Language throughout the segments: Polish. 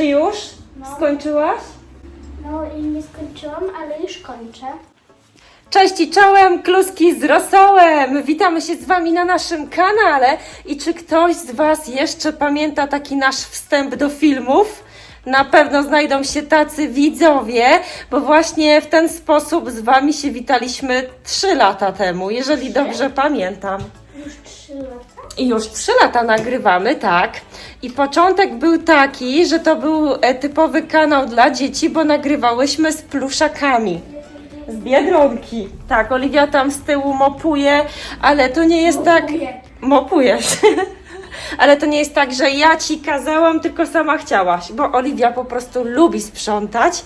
Czy już No. skończyłaś? No i nie skończyłam, ale już kończę. Cześć i czołem, kluski z rosołem! Witamy się z Wami na naszym kanale. I czy ktoś z Was jeszcze pamięta taki nasz wstęp do filmów? Na pewno znajdą się tacy widzowie, bo właśnie w ten sposób z Wami się witaliśmy 3 lata temu, jeżeli dobrze pamiętam. Już trzy lata. I już 3 lata nagrywamy, tak. I początek był taki, że to był e, typowy kanał dla dzieci, bo nagrywałyśmy z pluszakami. Z biedronki. Tak, Oliwia tam z tyłu mopuje, ale to nie jest tak. Mopuję. Mopujesz. ale to nie jest tak, że ja ci kazałam, tylko sama chciałaś, bo Oliwia po prostu lubi sprzątać.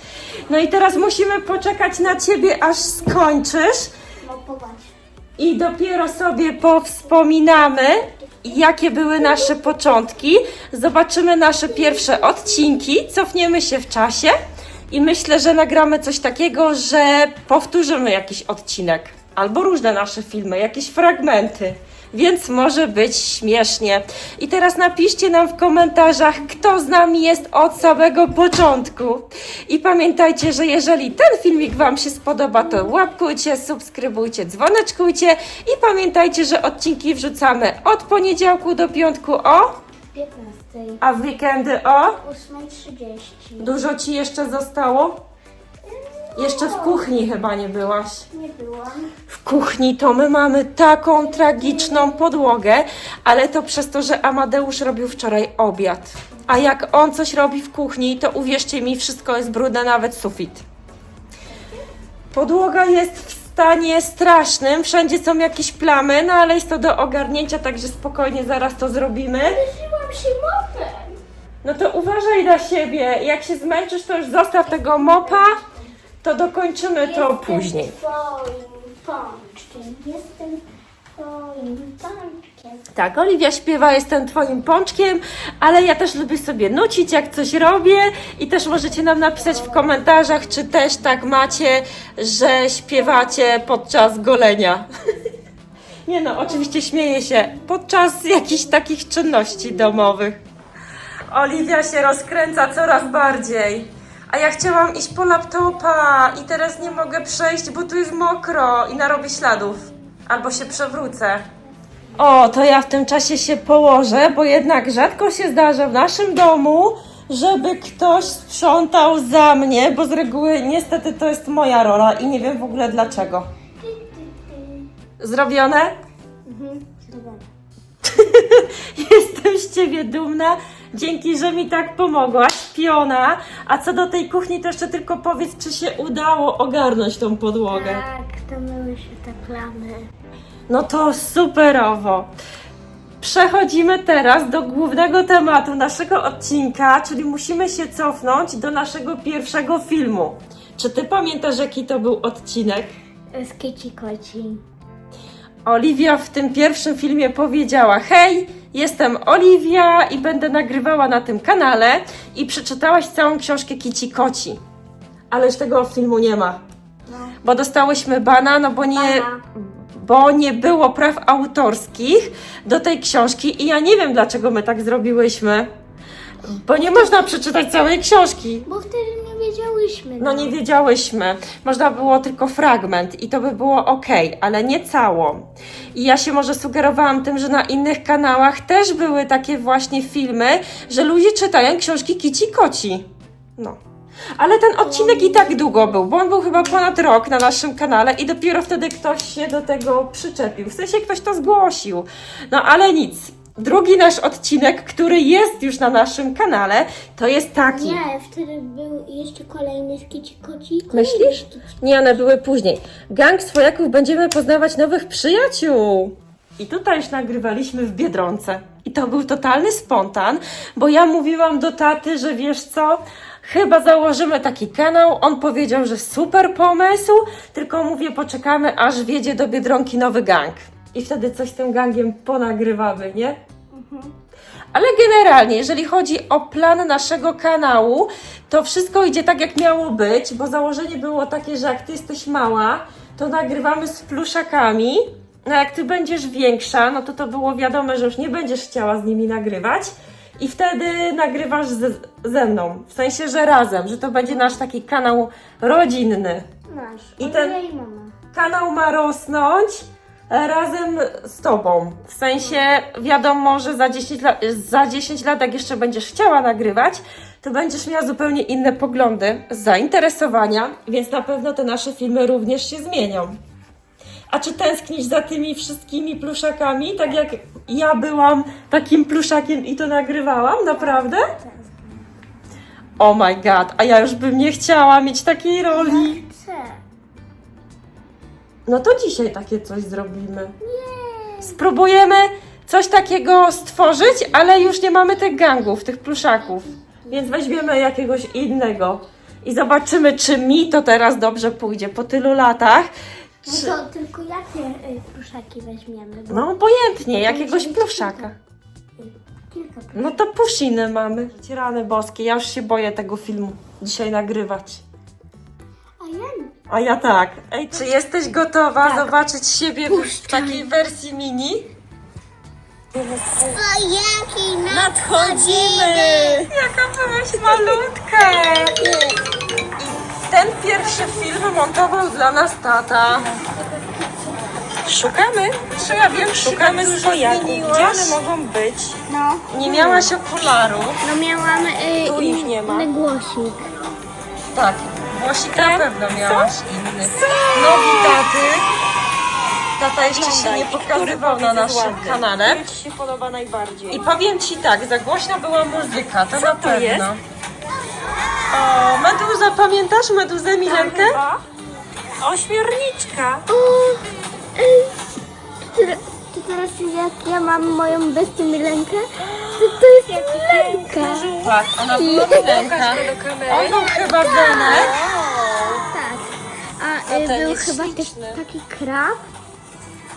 No i teraz musimy poczekać na ciebie, aż skończysz. Mopować. I dopiero sobie powspominamy, jakie były nasze początki. Zobaczymy nasze pierwsze odcinki, cofniemy się w czasie i myślę, że nagramy coś takiego, że powtórzymy jakiś odcinek albo różne nasze filmy, jakieś fragmenty. Więc może być śmiesznie. I teraz napiszcie nam w komentarzach, kto z nami jest od samego początku. I pamiętajcie, że jeżeli ten filmik Wam się spodoba, to łapkujcie, subskrybujcie, dzwoneczkujcie i pamiętajcie, że odcinki wrzucamy od poniedziałku do piątku o, 15. a w weekendy o. 8.30. Dużo Ci jeszcze zostało? Jeszcze w kuchni chyba nie byłaś. Nie byłam. W kuchni to my mamy taką tragiczną podłogę, ale to przez to, że Amadeusz robił wczoraj obiad. A jak on coś robi w kuchni, to uwierzcie mi, wszystko jest brudne, nawet sufit. Podłoga jest w stanie strasznym, wszędzie są jakieś plamy, no ale jest to do ogarnięcia, także spokojnie zaraz to zrobimy. Uderzyłam się mopem. No to uważaj na siebie, jak się zmęczysz, to już zostaw tego mopa, to dokończymy to później. Twoim pączkiem. Jestem twoim pączkiem. Tak, Oliwia śpiewa, jestem twoim pączkiem, ale ja też lubię sobie nucić, jak coś robię i też możecie nam napisać w komentarzach, czy też tak macie, że śpiewacie podczas golenia. Nie no, oczywiście śmieję się, podczas jakichś takich czynności domowych. Oliwia się rozkręca coraz bardziej. A ja chciałam iść po laptopa i teraz nie mogę przejść, bo tu jest mokro i narobię śladów. Albo się przewrócę. O, to ja w tym czasie się położę, bo jednak rzadko się zdarza w naszym domu, żeby ktoś sprzątał za mnie, bo z reguły niestety to jest moja rola i nie wiem w ogóle dlaczego. Zrobione? Mhm. Zrobione. Jestem z ciebie dumna. Dzięki, że mi tak pomogłaś, piona. A co do tej kuchni, to jeszcze tylko powiedz, czy się udało ogarnąć tą podłogę. Tak, to myły się te plamy. No to superowo. Przechodzimy teraz do głównego tematu naszego odcinka, czyli musimy się cofnąć do naszego pierwszego filmu. Czy ty pamiętasz, jaki to był odcinek? Z kici koci. Oliwia w tym pierwszym filmie powiedziała: Hej, jestem Oliwia i będę nagrywała na tym kanale. I przeczytałaś całą książkę Kici Koci. Ależ tego filmu nie ma. No. Bo dostałyśmy bana, no bo nie, Bana. bo nie było praw autorskich do tej książki i ja nie wiem dlaczego my tak zrobiłyśmy. Bo nie można przeczytać całej książki. Bo wtedy wiedziałyśmy. No nie wiedziałyśmy. Można było tylko fragment i to by było ok, ale nie cało. I ja się może sugerowałam tym, że na innych kanałach też były takie właśnie filmy, że ludzie czytają książki kici koci. No. Ale ten odcinek i tak długo był, bo on był chyba ponad rok na naszym kanale i dopiero wtedy ktoś się do tego przyczepił. W sensie ktoś to zgłosił. No ale nic. Drugi nasz odcinek, który jest już na naszym kanale, to jest taki. Nie, wtedy był jeszcze kolejny z kici koci. Myślisz? Nie, one były później. Gang swojaków będziemy poznawać nowych przyjaciół. I tutaj już nagrywaliśmy w Biedronce. I to był totalny spontan, bo ja mówiłam do taty, że wiesz co, chyba założymy taki kanał. On powiedział, że super pomysł, tylko mówię, poczekamy, aż wjedzie do Biedronki nowy gang. I wtedy coś z tym gangiem ponagrywamy, nie? Ale generalnie, jeżeli chodzi o plan naszego kanału, to wszystko idzie tak, jak miało być, bo założenie było takie, że jak ty jesteś mała, to nagrywamy z pluszakami. No jak ty będziesz większa, no to to było wiadome, że już nie będziesz chciała z nimi nagrywać. i wtedy nagrywasz z, ze mną. W sensie, że razem, że to będzie nasz taki kanał rodzinny. Masz. I ten- ten... i mama. Kanał ma rosnąć razem z tobą. W sensie, wiadomo, że za 10, lat, za 10 lat, jak jeszcze będziesz chciała nagrywać, to będziesz miała zupełnie inne poglądy, zainteresowania, więc na pewno te nasze filmy również się zmienią. A czy tęsknisz za tymi wszystkimi pluszakami, tak jak ja byłam takim pluszakiem i to nagrywałam? Naprawdę? Oh my god, a ja już bym nie chciała mieć takiej roli. Chcę. No to dzisiaj takie coś zrobimy. Spróbujemy coś takiego stworzyć, ale już nie mamy tych gangów, tych pluszaków. Więc weźmiemy jakiegoś innego i zobaczymy, czy mi to teraz dobrze pójdzie po tylu latach. No Czy... to tylko jakie y, pluszaki weźmiemy? Bo No obojętnie, jakiegoś pluszaka. Kilka. No to pusziny mamy. Rany boskie, ja już się boję tego filmu dzisiaj nagrywać. A ja tak. Ej, czy jesteś gotowa zobaczyć siebie w takiej wersji mini? Nadchodzimy! Jaka byłaś malutka! I ten pierwszy film montował dla nas tata. Szukamy, czy ja wiem, szukamy swojaków. Gdzie one mogą być? No. Nie miałaś okularów. No miałam y, Tu ich nie ma. głosik. Tak, głosik na pewno miałaś inny. Nogi taty. Tata jeszcze się nie pokazywał na naszym kanale. Który Ci się podoba najbardziej? I powiem Ci tak, za głośna była muzyka, to na to pewno. jest? O, Meduza, pamiętasz Meduzę Milenkę? Chyba? Ośmiorniczka. O, teraz- jak ja mam moją bestię Milenkę, to to jest Milenka. Tak, ona była Milenka. On był chyba Zenek. Tak. A To y, ten był jest chyba też śliczny. taki krab.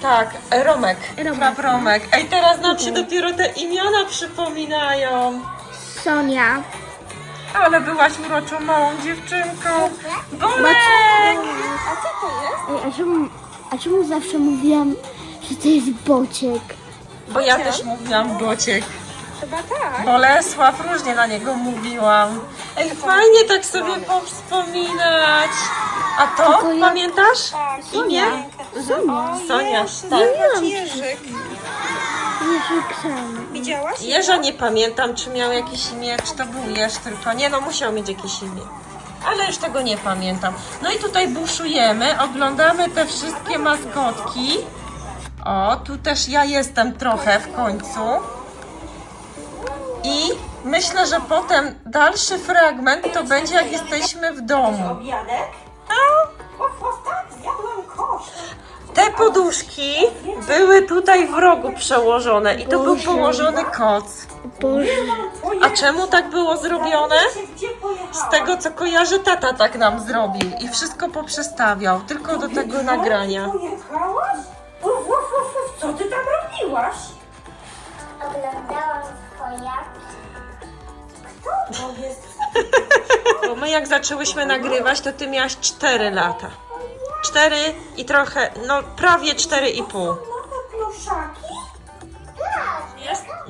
Tak, Romek. Romek. Krab Romek. Ej, teraz nam się dopiero te imiona przypominają. Sonia. Ale byłaś uroczą małą dziewczynką. Bolek! A co to jest? Ej, a czemu, a czemu zawsze mówiłam, że to jest bociek? Bo ja też mówiłam Bociek. Chyba tak. Bolesław, różnie na niego mówiłam. Ej, fajnie tak sobie powspominać. A to, Tylko ja- pamiętasz? Imię? Sonia. Sonia, tak. Jerzyk. Jeżyk Sonia. Widziałaś? Jeża nie pamiętam, czy miał jakieś imię, czy to był Jeż tylko. Nie no, musiał mieć jakieś imię. Ale już tego nie pamiętam. No i tutaj buszujemy, oglądamy te wszystkie maskotki. O, tu też ja jestem trochę w końcu. I myślę, że potem dalszy fragment to będzie jak jesteśmy w domu. Kosz. Te poduszki były tutaj w rogu przełożone i to był położony koc. A czemu tak było zrobione? Z tego co kojarzę, tata tak nam zrobił i wszystko poprzestawiał, tylko do tego nagrania. Uf, uf, uf, uf, co ty tam robiłaś? Oglądałam twoja. To jest... Bo my jak zaczęłyśmy nagrywać, to ty miałaś 4 lata. 4 i trochę, no prawie 4,5. Nowe pluszaki?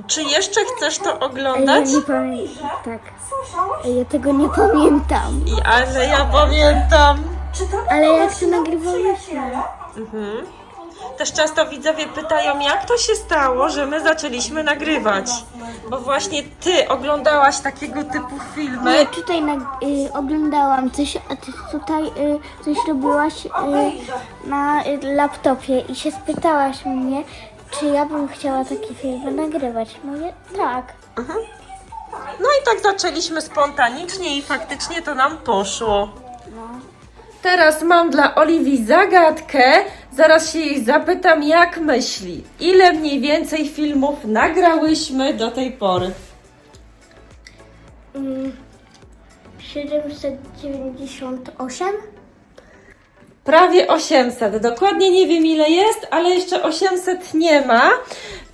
Czy jeszcze chcesz to Ej, ja oglądać? nie pamiętam. Tak. Słyszałaś? Ej, ja tego nie pamiętam. I, ale ja pamiętam. Czy to Ale jak to nagrywałyśmy? przyjaciele? Mhm. Też często widzowie pytają, jak to się stało, że my zaczęliśmy nagrywać. Bo właśnie ty oglądałaś takiego typu No, filmy. tutaj na, y, oglądałam coś, a ty tutaj y, coś robiłaś y, na y, laptopie i się spytałaś mnie, czy ja bym chciała takie filmy nagrywać. Mówię, tak. No i tak zaczęliśmy spontanicznie i faktycznie to nam poszło. Teraz mam dla Oliwii zagadkę. Zaraz się jej zapytam, jak myśli. Ile mniej więcej filmów nagrałyśmy do tej pory? Mm, 798? Prawie 800. Dokładnie nie wiem ile jest, ale jeszcze 800 nie ma.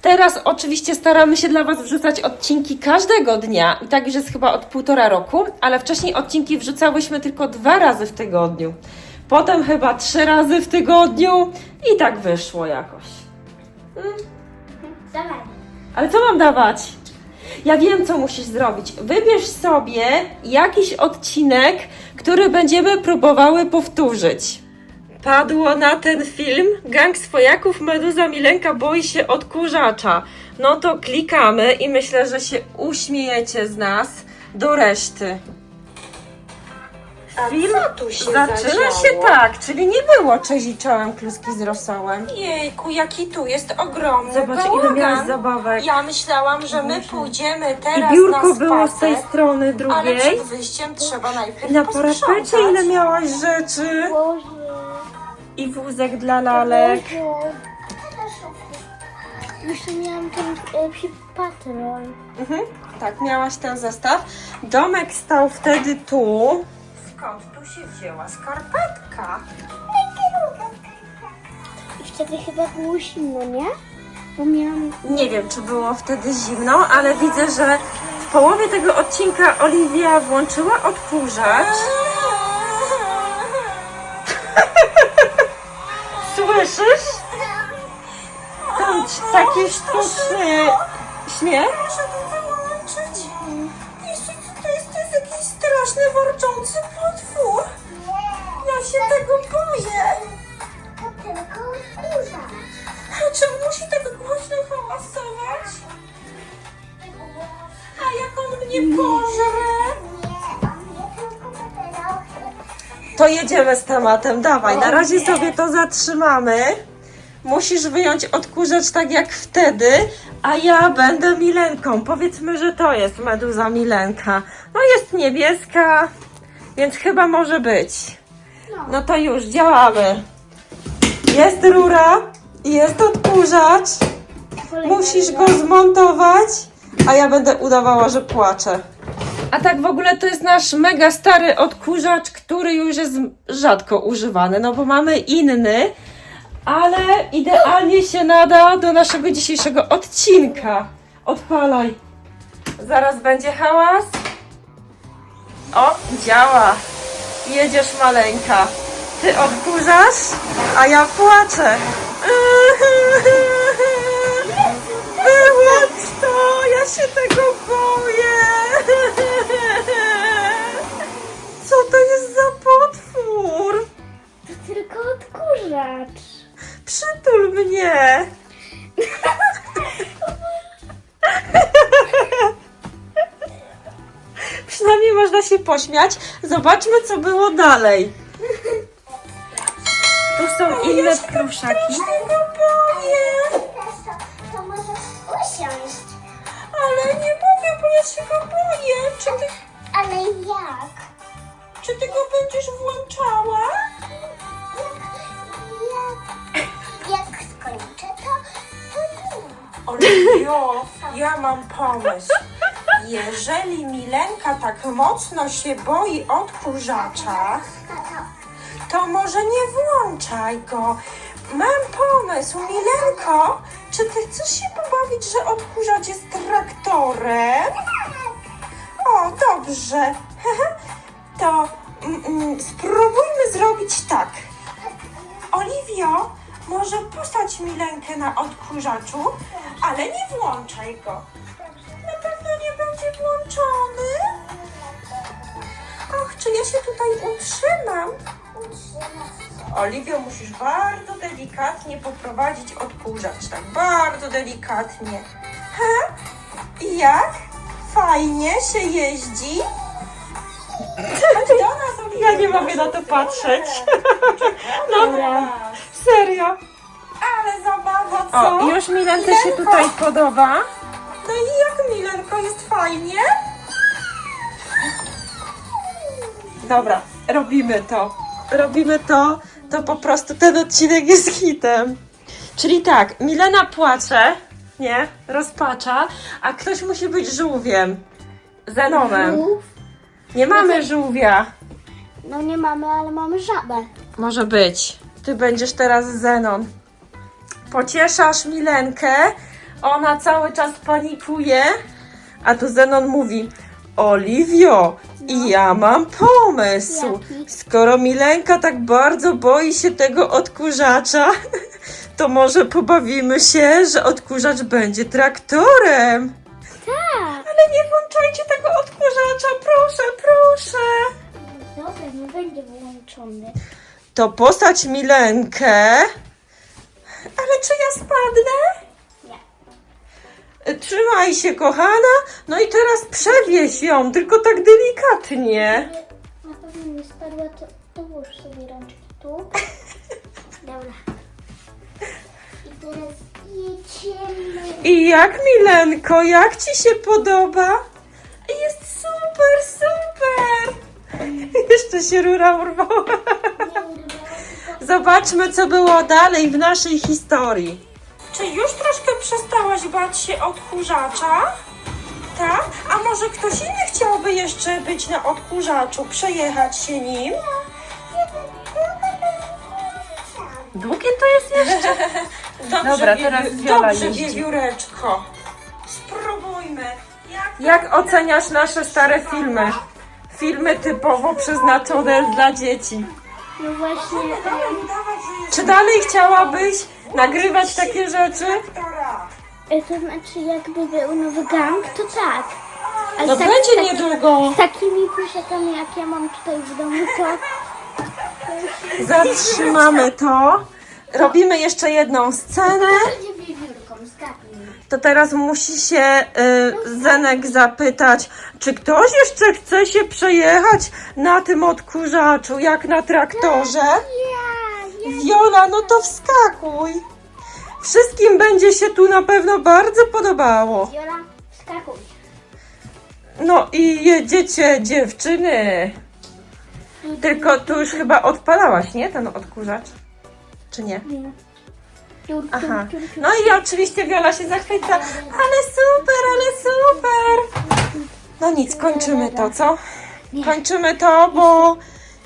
Teraz oczywiście staramy się dla Was wrzucać odcinki każdego dnia. I tak już jest chyba od półtora roku, ale wcześniej odcinki wrzucałyśmy tylko dwa razy w tygodniu. Potem chyba trzy razy w tygodniu i tak wyszło jakoś. Dawaj. Ale co mam dawać? Ja wiem, co musisz zrobić. Wybierz sobie jakiś odcinek, który będziemy próbowały powtórzyć. Padło na ten film Gang Swojaków Meduza Milenka boi się odkurzacza. No to klikamy i myślę, że się uśmiejecie z nas do reszty. Film tu się zaczyna zadziało? się tak, czyli nie było cześć i czołem kluski z rosołem. Jejku, jaki tu jest ogromny Zobacz, ile bałagan. miałaś zabawek. Ja myślałam, że my pójdziemy teraz I biurko na było z tej spacer, strony ale drugiej. przed wyjściem trzeba najpierw na posprzątać. parapecie ile miałaś rzeczy. Boże. I wózek dla lalek. Boże. Jeszcze miałam ten e, psi patrol. Mhm. Tak, miałaś ten zestaw. Domek stał wtedy tu. Skąd tu się wzięła skarpetka? I wtedy chyba było zimno, nie? Bo miałam... Nie wiem, czy było wtedy zimno, ale widzę, że w połowie tego odcinka Oliwia włączyła odkurzacz. Słyszysz? Tam taki sztuczny śmiech. Proszę to wyłączyć. Co to jest? To jest jakiś straszny, warczący To jedziemy z tematem, dawaj, na razie sobie to zatrzymamy. Musisz wyjąć odkurzacz tak jak wtedy, a ja będę Milenką. Powiedzmy, że to jest meduza Milenka. No jest niebieska, więc chyba może być. No to już, działamy. Jest rura, jest odkurzacz. Musisz go zmontować, a ja będę udawała, że płaczę. A tak w ogóle to jest nasz mega stary odkurzacz, który już jest rzadko używany, no bo mamy inny, ale idealnie się nada do naszego dzisiejszego odcinka. Odpalaj. Zaraz będzie hałas. O, działa. Jedziesz maleńka. Ty odkurzasz, a ja płaczę. Wyłącz to! Ja się tego boję! To jest za potwór? To tylko odkurzacz. Przytul mnie! Przynajmniej można się pośmiać. Zobaczmy, co było dalej. Tu są inne pluszaki. się go boję. To możesz usiąść. Ale nie mogę, bo ja się go boję. Czy ty, Ale jak? Czy ty go będziesz włączała? Jak, jak skończę, to, to nie. Oliwio, ja mam pomysł. Jeżeli Milenka tak mocno się boi odkurzacza, to może nie włączaj go. Mam pomysł, Milenko. Czy ty chcesz się pobawić, że odkurzacz jest traktorem? O, dobrze. To mm, mm, spróbujmy zrobić tak. Oliwio, może postać Milenkę na odkurzaczu, ale nie włączaj go. Na pewno nie będzie włączony. Och, czy ja się tutaj utrzymam? Oliwio, musisz bardzo delikatnie poprowadzić odkurzacz. Tak, bardzo delikatnie. Ha? I jak? Fajnie się jeździ? Chodź do nas. Ja nie mogę na to patrzeć. Dobra. Serio. Ale zabawa, co? O, już Milence się Milenko. tutaj podoba. No i jak Milenko, jest fajnie? Dobra, robimy to. Robimy to, to po prostu ten odcinek jest hitem. Czyli tak, Milena płacze, nie, rozpacza, a ktoś musi być żółwiem. Zenonem. Żółw? Nie mamy żółwia. No nie mamy, ale mamy żabę. Może być. Ty będziesz teraz Zenon. Pocieszasz Milenkę, ona cały czas panikuje, a tu Zenon mówi: Oliwio, i ja mam pomysł. Jaki? Skoro Milenka tak bardzo boi się tego odkurzacza, to może pobawimy się, że odkurzacz będzie traktorem. Tak. włączajcie tego odkurzacza, proszę, proszę. Dobra, nie będzie wyłączony. To postać Milenkę. Ale czy ja spadnę? Nie. Trzymaj się, kochana. No i teraz przewieź ją, tylko tak delikatnie. Na pewno nie spadła, to dołóż sobie rączki tu. Dobra. I teraz jedziemy. I jak, Milenko, jak ci się podoba? Jest super, super. Jeszcze się rura urwała. Zobaczmy, co było dalej w naszej historii. Czy już troszkę przestałaś bać się odkurzacza? Tak? A może ktoś inny chciałby jeszcze być na odkurzaczu, przejechać się nim? Długie to jest jeszcze? Dobrze, Dobra, teraz wiewi- Wiola Dobrze, jeździ. wiewióreczko. Spróbujmy. Jak oceniasz nasze stare filmy? Filmy typowo przeznaczone dla dzieci. No właśnie, Czy dalej chciałabyś nagrywać takie rzeczy? e, to znaczy jakby był nowy gang, to tak. Ale No tak, będzie tak, niedługo. Z takimi pluszakami, jak ja mam tutaj w domu, to... Zatrzymamy to. Robimy jeszcze jedną scenę. To teraz musi się y, Zenek zapytać, czy ktoś jeszcze chce się przejechać na tym odkurzaczu, jak na traktorze? Ja. Wiola, no to wskakuj. Wszystkim będzie się tu na pewno bardzo podobało. Jola, wskakuj. No i jedziecie dziewczyny. Tylko tu już chyba odpalałaś, nie? Ten odkurzacz. Czy nie? Nie. Aha. No i oczywiście Wiola się zachwyca. Ale super, ale super. No nic, kończymy to, co? Kończymy to, bo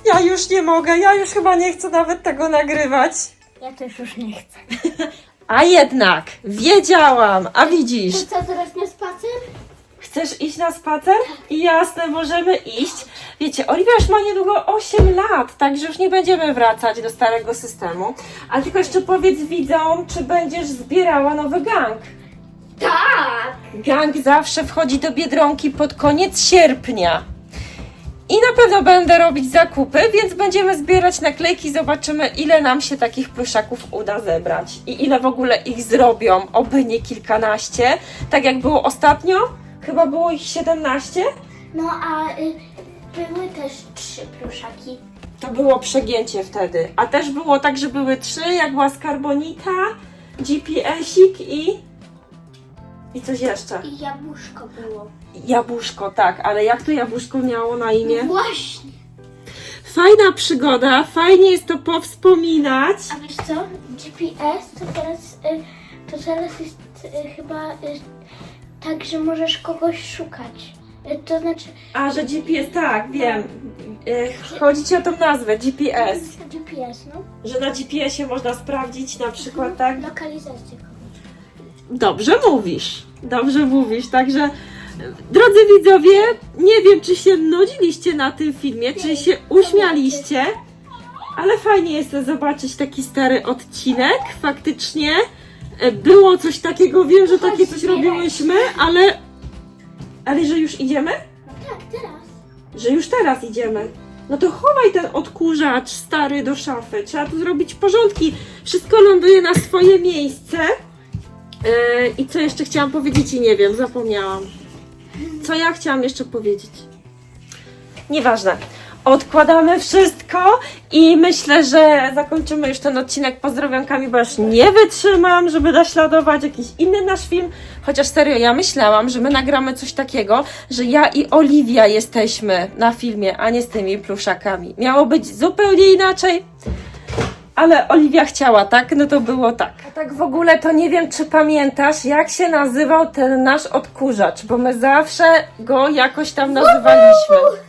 ja już nie mogę. Ja już chyba nie chcę nawet tego nagrywać. Ja też już nie chcę. A jednak, wiedziałam. A widzisz, To co, teraz na spacer? Chcesz iść na spacer? I jasne, możemy iść. Wiecie, Oliwia już ma niedługo 8 lat, także już nie będziemy wracać do starego systemu. A tylko jeszcze powiedz widzom, czy będziesz zbierała nowy gang. Tak! Gang zawsze wchodzi do Biedronki pod koniec sierpnia. I na pewno będę robić zakupy, więc będziemy zbierać naklejki, zobaczymy ile nam się takich pluszaków uda zebrać. I ile w ogóle ich zrobią, oby nie kilkanaście. Tak jak było ostatnio, chyba było ich 17. No a y, były też trzy pluszaki. To było przegięcie wtedy. A też było tak, że były trzy, jak była skarbonita, GPS-ik i... I coś jeszcze. I jabłuszko było. Jabłuszko, tak, ale jak to jabłuszko miało na imię? Właśnie. Fajna przygoda, fajnie jest to powspominać. A wiesz co? GPS to teraz, y, to teraz jest y, chyba y, tak, że możesz kogoś szukać. Y, to znaczy A, że GPS, tak, wiem. E, Chodzi ci o tą nazwę, GPS. GPS, no. Że na GPS-ie można sprawdzić na przykład, tak? Lokalizację kogoś. Dobrze mówisz, dobrze mówisz, także e, drodzy widzowie, nie wiem czy się nudziliście na tym filmie, czy się uśmialiście, ale fajnie jest zobaczyć taki stary odcinek, faktycznie e, było coś takiego, wiem, że takie coś robiłyśmy, ale, ale że już idziemy? Tak, teraz. Że już teraz idziemy. No to chowaj ten odkurzacz stary do szafy. Trzeba tu zrobić porządki. Wszystko ląduje na swoje miejsce. Yy, I co jeszcze chciałam powiedzieć i nie wiem, zapomniałam. Co ja chciałam jeszcze powiedzieć? Nieważne. Odkładamy wszystko i myślę, że zakończymy już ten odcinek pozdrowionkami, bo już nie wytrzymam, żeby naśladować jakiś inny nasz film. Chociaż serio, ja myślałam, że my nagramy coś takiego, że ja i Oliwia jesteśmy na filmie, a nie z tymi pluszakami. Miało być zupełnie inaczej. Ale Oliwia chciała, tak? No to było tak. A tak w ogóle to nie wiem, czy pamiętasz, jak się nazywał ten nasz odkurzacz, bo my zawsze go jakoś tam nazywaliśmy.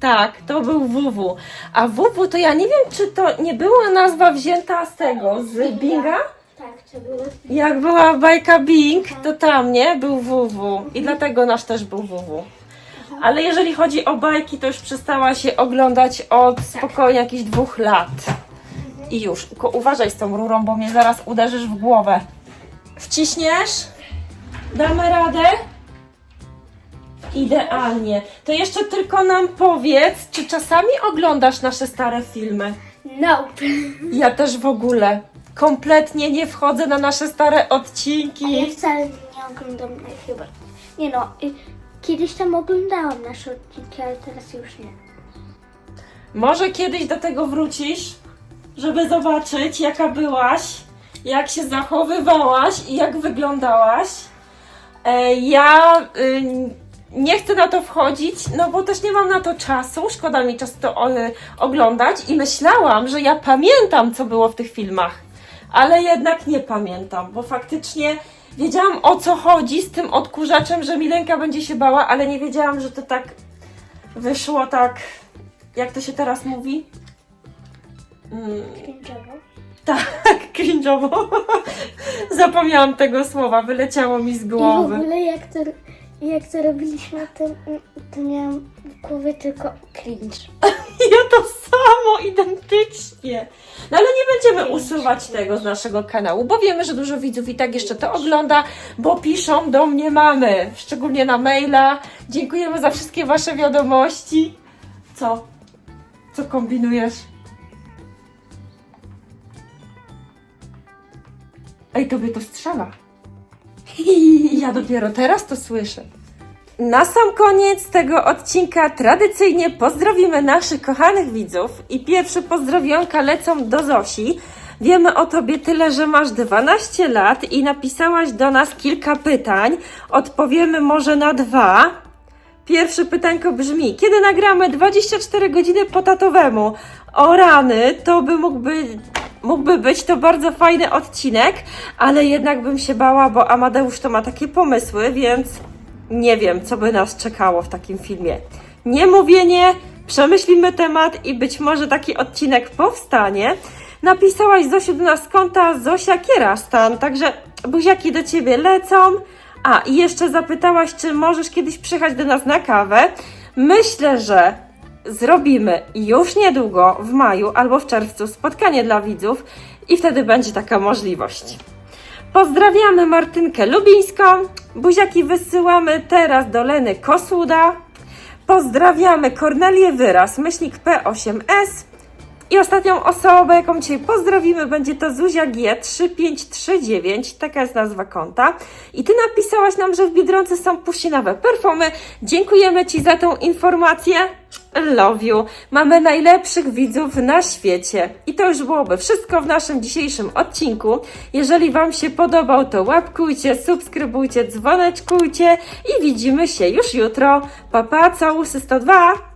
Tak, to był WW. A WW to ja nie wiem, czy to nie była nazwa wzięta z tego, z Binga? Tak, to było. Jak była bajka Bing, to tam, nie? Był WW. I dlatego nasz też był WW. Ale jeżeli chodzi o bajki, to już przestała się oglądać od spokojnie jakichś dwóch lat. I już. Tylko uważaj z tą rurą, bo mnie zaraz uderzysz w głowę. Wciśniesz? Damy radę? Idealnie. To jeszcze tylko nam powiedz, czy czasami oglądasz nasze stare filmy? Nope. Ja też w ogóle. Kompletnie nie wchodzę na nasze stare A ja odcinki. wcale nie oglądam e, chyba. Nie no, y, kiedyś tam oglądałam nasze odcinki, ale teraz już nie. Może kiedyś do tego wrócisz, żeby zobaczyć, jaka byłaś, jak się zachowywałaś i jak wyglądałaś. E, ja y, nie chcę na to wchodzić, no bo też nie mam na to czasu. Szkoda mi czas to oglądać i myślałam, że ja pamiętam, co było w tych filmach, ale jednak nie pamiętam, bo faktycznie wiedziałam o co chodzi z tym odkurzaczem, że Milenka będzie się bała, ale nie wiedziałam, że to tak wyszło tak, jak to się teraz mówi? Mm, Cringe'owo. tak, cringe'owo. Zapomniałam tego słowa, wyleciało mi z I w głowy. ogóle jak to, jak to robiliśmy, to, to miałam w głowie tylko cringe. Ja to samo, identycznie. No ale nie będziemy usuwać tego z naszego kanału, bo wiemy, że dużo widzów i tak jeszcze to ogląda, bo piszą do mnie mamy, szczególnie na maila. Dziękujemy za wszystkie Wasze wiadomości. Co? Co kombinujesz? Ej, tobie to strzela. Ja dopiero teraz to słyszę. Na sam koniec tego odcinka tradycyjnie pozdrowimy naszych kochanych widzów i pierwsze pozdrowionka lecą do Zosi. Wiemy o tobie tyle, że masz 12 lat i napisałaś do nas kilka pytań. Odpowiemy może na dwa. Pierwsze pytanko brzmi: kiedy nagramy 24 godziny po tatowemu? O rany, to by mógłby, mógłby być to bardzo fajny odcinek, ale jednak bym się bała, bo Amadeusz to ma takie pomysły, więc nie wiem, co by nas czekało w takim filmie. Niemówienie, przemyślimy temat i być może taki odcinek powstanie. Napisałaś Zosiu do nas konta Zosia Kierastan, także buziaki do Ciebie lecą. A, i jeszcze zapytałaś, czy możesz kiedyś przyjechać do nas na kawę. Myślę, że zrobimy już niedługo, w maju albo w czerwcu, spotkanie dla widzów i wtedy będzie taka możliwość. Pozdrawiamy Martynkę Lubińską. Buziaki wysyłamy teraz do Leny Kosłuda. Pozdrawiamy Kornelię Wyraz, myślnik P8S. I ostatnią osobę, jaką dzisiaj pozdrowimy, będzie to Zuzia G3539, taka jest nazwa konta. I Ty napisałaś nam, że w Biedronce są puścinowe perfumy. Dziękujemy Ci za tą informację. Love you. Mamy najlepszych widzów na świecie. I to już byłoby wszystko w naszym dzisiejszym odcinku. Jeżeli Wam się podobał, to łapkujcie, subskrybujcie, dzwoneczkujcie i widzimy się już jutro. Papa, całusy 102!